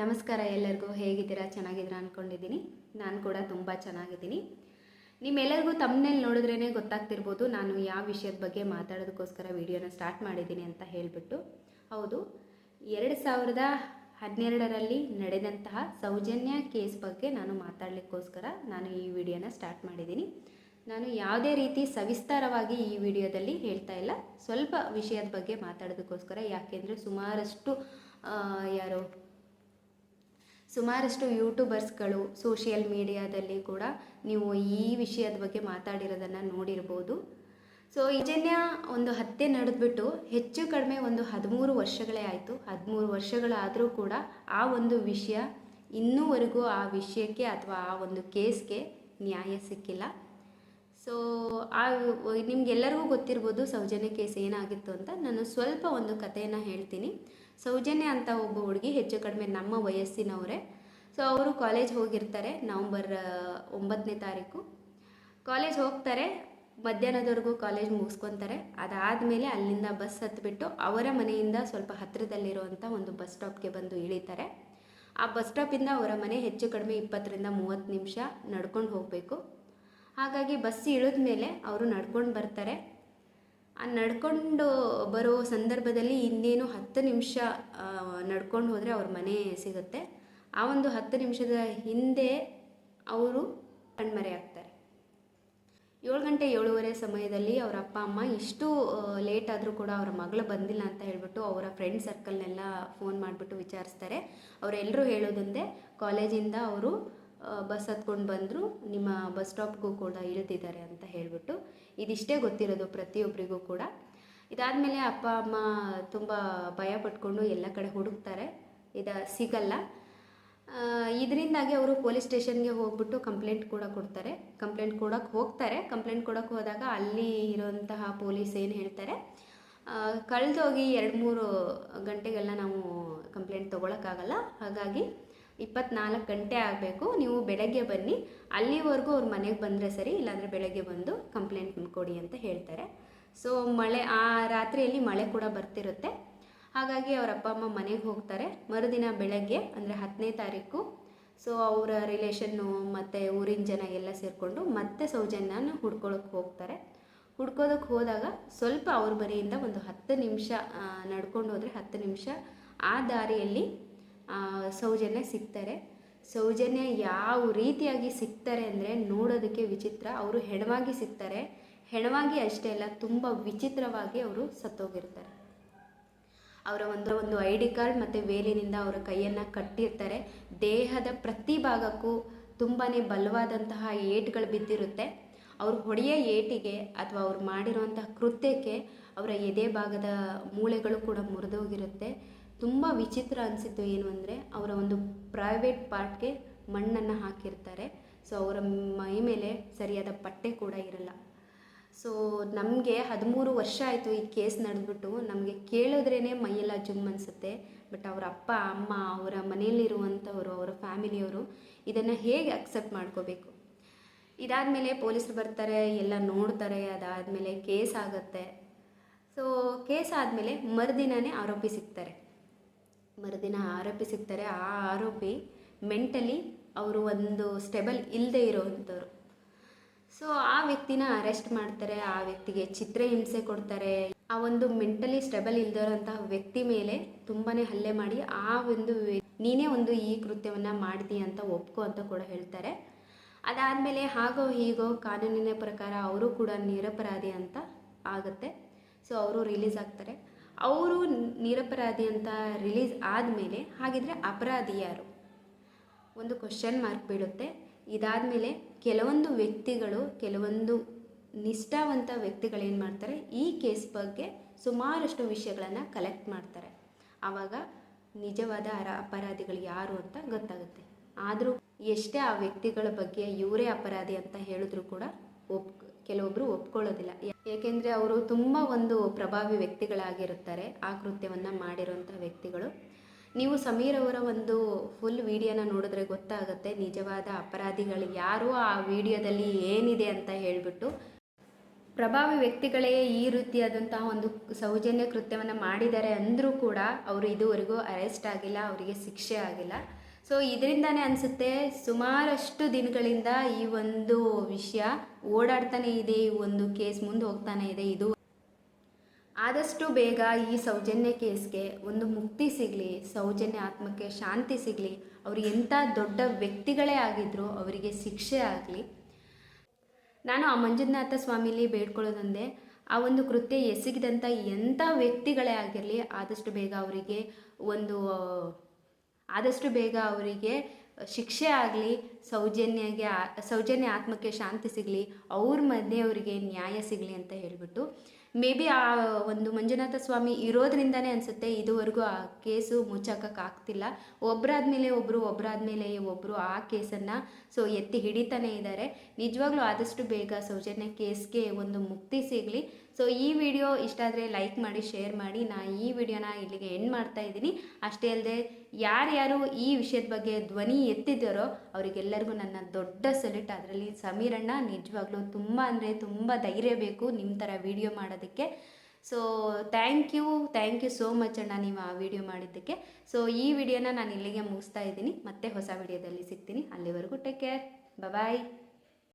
ನಮಸ್ಕಾರ ಎಲ್ಲರಿಗೂ, ಹೇಗಿದ್ದೀರಾ? ಚೆನ್ನಾಗಿದ್ದೀರಾ ಅಂದ್ಕೊಂಡಿದ್ದೀನಿ ನಾನು ಕೂಡ ತುಂಬ ಚೆನ್ನಾಗಿದ್ದೀನಿ. ನಿಮ್ಮೆಲ್ಲರಿಗೂ ತಮ್ಮನೇಲಿ ನೋಡಿದ್ರೇ ಗೊತ್ತಾಗ್ತಿರ್ಬೋದು, ನಾನು ಯಾವ ವಿಷಯದ ಬಗ್ಗೆ ಮಾತಾಡೋದಕ್ಕೋಸ್ಕರ ವಿಡಿಯೋನ ಸ್ಟಾರ್ಟ್ ಮಾಡಿದ್ದೀನಿ ಅಂತ ಹೇಳಿಬಿಟ್ಟು. ಹೌದು, ಎರಡು ಸಾವಿರದ ಹನ್ನೆರಡರಲ್ಲಿ ನಡೆದಂತಹ ಸೌಜನ್ಯ ಕೇಸ್ ಬಗ್ಗೆ ನಾನು ಮಾತಾಡಲಿಕ್ಕೋಸ್ಕರ ನಾನು ಈ ವಿಡಿಯೋನ ಸ್ಟಾರ್ಟ್ ಮಾಡಿದ್ದೀನಿ. ನಾನು ಯಾವುದೇ ರೀತಿ ಸವಿಸ್ತಾರವಾಗಿ ಈ ವಿಡಿಯೋದಲ್ಲಿ ಹೇಳ್ತಾ ಇಲ್ಲ. ಸ್ವಲ್ಪ ವಿಷಯದ ಬಗ್ಗೆ ಮಾತಾಡೋದಕ್ಕೋಸ್ಕರ, ಯಾಕೆಂದರೆ ಸುಮಾರಷ್ಟು ಯಾರು ಸುಮಾರಷ್ಟು ಯೂಟ್ಯೂಬರ್ಸ್ಗಳು ಸೋಷಿಯಲ್ ಮೀಡಿಯಾದಲ್ಲಿ ಕೂಡ ನೀವು ಈ ವಿಷಯದ ಬಗ್ಗೆ ಮಾತಾಡಿರೋದನ್ನು ನೋಡಿರ್ಬೋದು. ಸೊ, ಈಜನ್ಯ ಒಂದು ಹತ್ಯೆ ನಡೆದ್ಬಿಟ್ಟು ಹೆಚ್ಚು ಕಡಿಮೆ ಒಂದು ಹದಿಮೂರು ವರ್ಷಗಳೇ ಆಯಿತು. ಹದಿಮೂರು ವರ್ಷಗಳಾದರೂ ಕೂಡ ಆ ಒಂದು ವಿಷಯ ಇನ್ನೂವರೆಗೂ ಆ ವಿಷಯಕ್ಕೆ ಅಥವಾ ಆ ಒಂದು ಕೇಸ್ಗೆ ನ್ಯಾಯ ಸಿಕ್ಕಿಲ್ಲ. ಸೊ ಆ ನಿಮ್ಗೆಲ್ಲರಿಗೂ ಗೊತ್ತಿರ್ಬೋದು ಸೌಜನ್ಯ ಕೇಸ್ ಏನಾಗಿತ್ತು ಅಂತ. ನಾನು ಸ್ವಲ್ಪ ಒಂದು ಕಥೆಯನ್ನು ಹೇಳ್ತೀನಿ. ಸೌಜನ್ಯ ಅಂತ ಒಬ್ಬ ಹುಡುಗಿ ಹೆಚ್ಚು ಕಡಿಮೆ ನಮ್ಮ ವಯಸ್ಸಿನವರೇ. ಸೊ ಅವರು ಕಾಲೇಜ್ ಹೋಗಿರ್ತಾರೆ ನವಂಬರ್ ಒಂಬತ್ತನೇ ತಾರೀಕು. ಕಾಲೇಜ್ ಹೋಗ್ತಾರೆ, ಮಧ್ಯಾಹ್ನದವರೆಗೂ ಕಾಲೇಜ್ ಮುಗಿಸ್ಕೊತಾರೆ. ಅದಾದಮೇಲೆ ಅಲ್ಲಿಂದ ಬಸ್ ಹತ್ಬಿಟ್ಟು ಅವರ ಮನೆಯಿಂದ ಸ್ವಲ್ಪ ಹತ್ತಿರದಲ್ಲಿರುವಂಥ ಒಂದು ಬಸ್ ಸ್ಟಾಪ್ಗೆ ಬಂದು ಇಳಿತಾರೆ. ಆ ಬಸ್ ಸ್ಟಾಪಿಂದ ಅವರ ಮನೆ ಹೆಚ್ಚು ಕಡಿಮೆ ಇಪ್ಪತ್ತರಿಂದ ಮೂವತ್ತು ನಿಮಿಷ ನಡ್ಕೊಂಡು ಹೋಗಬೇಕು. ಹಾಗಾಗಿ ಬಸ್ ಇಳಿದ ಮೇಲೆ ಅವರು ನಡ್ಕೊಂಡು ಬರ್ತಾರೆ. ಆ ನಡ್ಕೊಂಡು ಬರೋ ಸಂದರ್ಭದಲ್ಲಿ ಇನ್ನೇನು ಹತ್ತು ನಿಮಿಷ ನಡ್ಕೊಂಡು ಹೋದರೆ ಅವ್ರ ಮನೆ ಸಿಗುತ್ತೆ. ಆ ಒಂದು ಹತ್ತು ನಿಮಿಷದ ಹಿಂದೆ ಅವರು ಕಣ್ಮರೆಯಾಗ್ತಾರೆ ಏಳು ಗಂಟೆ ಏಳುವರೆ ಸಮಯದಲ್ಲಿ ಅವರ ಅಪ್ಪ, ಅಮ್ಮ ಇಷ್ಟು ಲೇಟ್ ಆದರೂ ಕೂಡ ಅವರ ಮಗಳು ಬಂದಿಲ್ಲ ಅಂತ ಹೇಳ್ಬಿಟ್ಟು ಅವರ ಫ್ರೆಂಡ್ ಸರ್ಕಲ್ನೆಲ್ಲ ಫೋನ್ ಮಾಡಿಬಿಟ್ಟು ವಿಚಾರಿಸ್ತಾರೆ. ಅವರೆಲ್ಲರೂ ಹೇಳೋದೊಂದೇ, ಕಾಲೇಜಿಂದ ಅವರು ಬಸ್ ಹತ್ಕೊಂಡು ಬಂದರು, ನಿಮ್ಮ ಬಸ್ ಸ್ಟಾಪ್ಗೂ ಕೂಡ ಇಳಿದಿದ್ದಾರೆ ಅಂತ ಹೇಳಿಬಿಟ್ಟು. ಇದಿಷ್ಟೇ ಗೊತ್ತಿರೋದು ಪ್ರತಿಯೊಬ್ಬರಿಗೂ ಕೂಡ. ಇದಾದಮೇಲೆ ಅಪ್ಪ, ಅಮ್ಮ ತುಂಬ ಭಯ ಪಟ್ಕೊಂಡು ಎಲ್ಲ ಕಡೆ ಹುಡುಕ್ತಾರೆ. ಇದು ಸಿಗಲ್ಲ. ಇದರಿಂದಾಗಿ ಅವರು ಪೊಲೀಸ್ ಸ್ಟೇಷನ್ಗೆ ಹೋಗ್ಬಿಟ್ಟು ಕಂಪ್ಲೇಂಟ್ ಕೂಡ ಕೊಡ್ತಾರೆ. ಕಂಪ್ಲೇಂಟ್ ಕೊಡೋಕ್ಕೆ ಹೋಗ್ತಾರೆ. ಕಂಪ್ಲೇಂಟ್ ಕೊಡೋಕ್ಕೆ ಹೋದಾಗ ಅಲ್ಲಿ ಇರೋಂತಹ ಪೊಲೀಸ್ ಏನು ಹೇಳ್ತಾರೆ ಕಳೆದೋಗಿ ಎರಡು ಮೂರು ಗಂಟೆಗೆಲ್ಲ ನಾವು ಕಂಪ್ಲೇಂಟ್ ತೊಗೊಳಕ್ಕಾಗಲ್ಲ. ಹಾಗಾಗಿ ಇಪ್ಪತ್ನಾಲ್ಕು ಗಂಟೆ ಆಗಬೇಕು. ನೀವು ಬೆಳಗ್ಗೆ ಬನ್ನಿ. ಅಲ್ಲಿವರೆಗೂ ಅವ್ರ ಮನೆಗೆ ಬಂದರೆ ಸರಿ, ಇಲ್ಲಾಂದರೆ ಬೆಳಗ್ಗೆ ಬಂದು ಕಂಪ್ಲೇಂಟ್ ಕೊಡಿ ಅಂತ ಹೇಳ್ತಾರೆ. ಸೊ ಮಳೆ, ಆ ರಾತ್ರಿಯಲ್ಲಿ ಮಳೆ ಕೂಡ ಬರ್ತಿರುತ್ತೆ. ಹಾಗಾಗಿ ಅವ್ರ ಅಪ್ಪ, ಅಮ್ಮ ಮನೆಗೆ ಹೋಗ್ತಾರೆ. ಮರುದಿನ ಬೆಳಗ್ಗೆ, ಅಂದರೆ ಹತ್ತನೇ ತಾರೀಕು. ಸೊ ಅವರ ರಿಲೇಷನ್ನು ಮತ್ತು ಊರಿನ ಜನ ಎಲ್ಲ ಸೇರಿಕೊಂಡು ಮತ್ತೆ ಸೌಜನ್ಯನ ಹುಡ್ಕೊಳಕ್ಕೆ ಹೋಗ್ತಾರೆ. ಹುಡ್ಕೋದಕ್ಕೆ ಹೋದಾಗ ಸ್ವಲ್ಪ ಅವ್ರ ಮನೆಯಿಂದ ಒಂದು ಹತ್ತು ನಿಮಿಷ ನಡ್ಕೊಂಡು ಹೋದರೆ ಹತ್ತು ನಿಮಿಷ ಆ ದಾರಿಯಲ್ಲಿ ಸೌಜನ್ಯ ಸಿಗ್ತಾರೆ. ಸೌಜನ್ಯ ಯಾವ ರೀತಿಯಾಗಿ ಸಿಗ್ತಾರೆ ಅಂದರೆ ನೋಡೋದಕ್ಕೆ ವಿಚಿತ್ರ. ಅವರು ಹೆಣವಾಗಿ ಸಿಗ್ತಾರೆ. ಹೆಣವಾಗಿ ಅಷ್ಟೇ ಅಲ್ಲ, ತುಂಬ ವಿಚಿತ್ರವಾಗಿ ಅವರು ಸತ್ತೋಗಿರ್ತಾರೆ. ಅವರ ಒಂದು ಒಂದು ಐ ಡಿ ಕಾರ್ಡ್ ಮತ್ತು ವೇಲಿನಿಂದ ಅವರ ಕೈಯನ್ನು ಕಟ್ಟಿರ್ತಾರೆ. ದೇಹದ ಪ್ರತಿ ಭಾಗಕ್ಕೂ ತುಂಬಾ ಬಲವಾದಂತಹ ಏಟುಗಳು ಬಿದ್ದಿರುತ್ತೆ. ಅವರು ಹೊಡೆಯ ಏಟಿಗೆ ಅಥವಾ ಅವ್ರು ಮಾಡಿರುವಂತಹ ಕೃತ್ಯಕ್ಕೆ ಅವರ ಎದೆ ಭಾಗದ ಮೂಳೆಗಳು ಕೂಡ ಮುರಿದೋಗಿರುತ್ತೆ. ತುಂಬ ವಿಚಿತ್ರ ಅನಿಸಿದ್ದು ಏನು ಅಂದರೆ, ಅವರ ಒಂದು ಪ್ರೈವೇಟ್ ಪಾರ್ಟ್ಗೆ ಮಣ್ಣನ್ನು ಹಾಕಿರ್ತಾರೆ. ಸೊ ಅವರ ಮೈ ಮೇಲೆ ಸರಿಯಾದ ಪಟ್ಟೆ ಕೂಡ ಇರಲ್ಲ. ಸೊ ನಮಗೆ ಹದಿಮೂರು ವರ್ಷ ಆಯಿತು ಈ ಕೇಸ್ ನಡೆದ್ಬಿಟ್ಟು. ನಮಗೆ ಕೇಳಿದ್ರೇ ಮೈಯೆಲ್ಲ ಜುಮ್ ಅನಿಸುತ್ತೆ. ಬಟ್ ಅವರ ಅಪ್ಪ, ಅಮ್ಮ, ಅವರ ಮನೆಯಲ್ಲಿರುವಂಥವರು ಅವರ ಫ್ಯಾಮಿಲಿಯವರು ಇದನ್ನು ಹೇಗೆ ಅಕ್ಸೆಪ್ಟ್ ಮಾಡ್ಕೋಬೇಕು? ಇದಾದ ಮೇಲೆ ಪೊಲೀಸರು ಬರ್ತಾರೆ, ಎಲ್ಲ ನೋಡ್ತಾರೆ, ಅದಾದಮೇಲೆ ಕೇಸ್ ಆಗುತ್ತೆ. ಸೊ ಕೇಸ್ ಆದಮೇಲೆ ಮರುದಿನನೇ ಆರೋಪಿ ಸಿಗ್ತಾರೆ. ಮರುದಿನ ಆರೋಪಿ ಸಿಗ್ತಾರೆ ಆ ಆರೋಪಿ ಮೆಂಟಲಿ ಅವರು ಒಂದು ಸ್ಟೆಬಲ್ ಇಲ್ಲದೆ ಇರೋವಂಥವ್ರು. ಸೊ, ಆ ವ್ಯಕ್ತಿನ ಅರೆಸ್ಟ್ ಮಾಡ್ತಾರೆ. ಆ ವ್ಯಕ್ತಿಗೆ ಚಿತ್ರಹಿಂಸೆ ಕೊಡ್ತಾರೆ. ಆ ಒಂದು ಮೆಂಟಲಿ ಸ್ಟೆಬಲ್ ಇಲ್ದಿರೋಂತಹ ವ್ಯಕ್ತಿ ಮೇಲೆ ತುಂಬಾ ಹಲ್ಲೆ ಮಾಡಿ, ಆ ಒಂದು ನೀನೇ ಒಂದು ಈ ಕೃತ್ಯವನ್ನು ಮಾಡಿದಿ ಅಂತ ಒಪ್ಕೋ ಅಂತ ಕೂಡ ಹೇಳ್ತಾರೆ. ಅದಾದಮೇಲೆ ಹಾಗೋ ಹೀಗೋ ಕಾನೂನಿನ ಪ್ರಕಾರ ಅವರು ಕೂಡ ನಿರಪರಾಧಿ ಅಂತ ಆಗುತ್ತೆ. ಸೊ, ಅವರು ರಿಲೀಸ್ ಆಗ್ತಾರೆ. ಅವರು ನಿರಪರಾಧಿ ಅಂತ ರಿಲೀಸ್ ಆದಮೇಲೆ ಹಾಗಿದ್ರೆ ಅಪರಾಧಿ ಯಾರು? ಒಂದು ಕ್ವಶನ್ ಮಾರ್ಕ್ ಬೀಳುತ್ತೆ. ಇದಾದಮೇಲೆ ಕೆಲವೊಂದು ವ್ಯಕ್ತಿಗಳು, ಕೆಲವೊಂದು ನಿಷ್ಠಾವಂತ ವ್ಯಕ್ತಿಗಳು ಏನು ಮಾಡ್ತಾರೆ? ಈ ಕೇಸ್ ಬಗ್ಗೆ ಸುಮಾರಷ್ಟು ವಿಷಯಗಳನ್ನು ಕಲೆಕ್ಟ್ ಮಾಡ್ತಾರೆ. ಆವಾಗ ನಿಜವಾದ ಅರ, ಅಪರಾಧಿಗಳು ಯಾರು ಅಂತ ಗೊತ್ತಾಗುತ್ತೆ. ಆದರೂ ಎಷ್ಟೇ ಆ ವ್ಯಕ್ತಿಗಳ ಬಗ್ಗೆ ಇವರೇ ಅಪರಾಧಿ ಅಂತ ಹೇಳಿದ್ರು ಕೂಡ ಒಪ್ ಕೆಲವೊಬ್ಬರು ಒಪ್ಕೊಳ್ಳೋದಿಲ್ಲ. ಏಕೆಂದರೆ ಅವರು ತುಂಬ ಒಂದು ಪ್ರಭಾವಿ ವ್ಯಕ್ತಿಗಳಾಗಿರುತ್ತಾರೆ. ಆ ಕೃತ್ಯವನ್ನು ಮಾಡಿರುವಂಥ ವ್ಯಕ್ತಿಗಳು. ನೀವು ಸಮೀರ್ ಅವರ ಒಂದು ಫುಲ್ ವಿಡಿಯೋನ ನೋಡಿದ್ರೆ ಗೊತ್ತಾಗುತ್ತೆ. ನಿಜವಾದ ಅಪರಾಧಿಗಳು ಯಾರು? ಆ ವಿಡಿಯೋದಲ್ಲಿ ಏನಿದೆ ಅಂತ ಹೇಳಿಬಿಟ್ಟು. ಪ್ರಭಾವಿ ವ್ಯಕ್ತಿಗಳೇ ಈ ರೀತಿಯಾದಂತಹ ಒಂದು ಸೌಜನ್ಯ ಕೃತ್ಯವನ್ನು ಮಾಡಿದ್ದಾರೆ ಅಂದರೂ ಕೂಡ ಅವರು ಇದುವರೆಗೂ ಅರೆಸ್ಟ್ ಆಗಿಲ್ಲ. ಅವರಿಗೆ ಶಿಕ್ಷೆ ಆಗಿಲ್ಲ. ಸೊ ಇದರಿಂದಾನೇ ಅನಿಸುತ್ತೆ, ಸುಮಾರಷ್ಟು ದಿನಗಳಿಂದ ಈ ಒಂದು ವಿಷಯ ಓಡಾಡ್ತಾನೆ ಇದೆ, ಈ ಒಂದು ಕೇಸ್ ಮುಂದೆ ಹೋಗ್ತಾನೆ ಇದೆ, ಇದು. ಆದಷ್ಟು ಬೇಗ ಈ ಸೌಜನ್ಯ ಕೇಸ್ಗೆ ಒಂದು ಮುಕ್ತಿ ಸಿಗಲಿ, ಸೌಜನ್ಯ ಆತ್ಮಕ್ಕೆ ಶಾಂತಿ ಸಿಗಲಿ, ಅವರು ಎಂಥ ದೊಡ್ಡ ವ್ಯಕ್ತಿಗಳೇ ಆಗಿದ್ರು ಅವರಿಗೆ ಶಿಕ್ಷೆ ಆಗಲಿ. ನಾನು ಆ ಮಂಜುನಾಥ ಸ್ವಾಮಿಲಿ ಬೇಡ್ಕೊಳ್ಳೋದೊಂದೇ, ಆ ಒಂದು ಕೃತ್ಯ ಎಸಗಿದಂಥ ಎಂಥ ವ್ಯಕ್ತಿಗಳೇ ಆಗಿರಲಿ, ಆದಷ್ಟು ಬೇಗ ಅವರಿಗೆ ಒಂದು ಆದಷ್ಟು ಬೇಗ ಅವರಿಗೆ ಶಿಕ್ಷೆ ಆಗಲಿ, ಸೌಜನ್ಯಗೆ ಸೌಜನ್ಯ ಆತ್ಮಕ್ಕೆ ಶಾಂತಿ ಸಿಗಲಿ, ಅವ್ರ ಮನೆಯವರಿಗೆ ನ್ಯಾಯ ಸಿಗಲಿ ಅಂತ ಹೇಳಿಬಿಟ್ಟು, ಮೇ ಬಿ ಆ ಒಂದು ಮಂಜುನಾಥ ಸ್ವಾಮಿ ಇರೋದ್ರಿಂದನೇ ಅನಿಸುತ್ತೆ ಇದುವರೆಗೂ ಆ ಕೇಸು ಮುಚ್ಚಾಕಕ್ಕಾಗ್ತಿಲ್ಲ ಒಬ್ಬರಾದ್ಮೇಲೆ ಒಬ್ಬರು ಒಬ್ಬರಾದ್ಮೇಲೆ ಒಬ್ಬರು ಆ ಕೇಸನ್ನು ಸೊ ಎತ್ತಿ ಹಿಡಿತಾನೇ ಇದ್ದಾರೆ ನಿಜವಾಗ್ಲೂ ಆದಷ್ಟು ಬೇಗ ಸೌಜನ್ಯ ಕೇಸ್ಗೆ ಒಂದು ಮುಕ್ತಿ ಸಿಗಲಿ. ಸೊ ಈ ವಿಡಿಯೋ ಇಷ್ಟ ಆದರೆ ಲೈಕ್ ಮಾಡಿ ಶೇರ್ ಮಾಡಿ. ನಾ ಈ ವಿಡಿಯೋನ ಇಲ್ಲಿಗೆ ಎಂಡ್ ಮಾಡ್ತಾ ಇದ್ದೀನಿ. ಅಷ್ಟೇ ಅಲ್ಲದೆ ಯಾರ್ಯಾರು ಈ ವಿಷಯದ ಬಗ್ಗೆ ಧ್ವನಿ ಎತ್ತಿದ್ದಾರೋ ಅವರಿಗೆಲ್ಲರಿಗೂ ನನ್ನ ದೊಡ್ಡ ಸಲ್ಯೂಟ್ ಅದರಲ್ಲಿ ಸಮೀರಣ್ಣ ನಿಜವಾಗ್ಲೂ ತುಂಬ ಅಂದರೆ ತುಂಬ ಧೈರ್ಯ ಬೇಕು ನಿಮ್ಮ ಥರ ವಿಡಿಯೋ ಮಾಡೋದಕ್ಕೆ. So thank you thank you so much ಅಣ್ಣ ನೀವು ಆ ವಿಡಿಯೋ ಮಾಡಿದ್ದಕ್ಕೆ. ಸೊ ಈ ವಿಡಿಯೋನ ನಾನು ಇಲ್ಲಿಗೆ ಮುಗಿಸ್ತಾ ಇದ್ದೀನಿ. ಮತ್ತೆ ಹೊಸ ವಿಡಿಯೋದಲ್ಲಿ ಸಿಗ್ತೀನಿ. ಅಲ್ಲಿವರೆಗೂ ಟೇಕ್ ಕೇರ್ ಬಾಯ್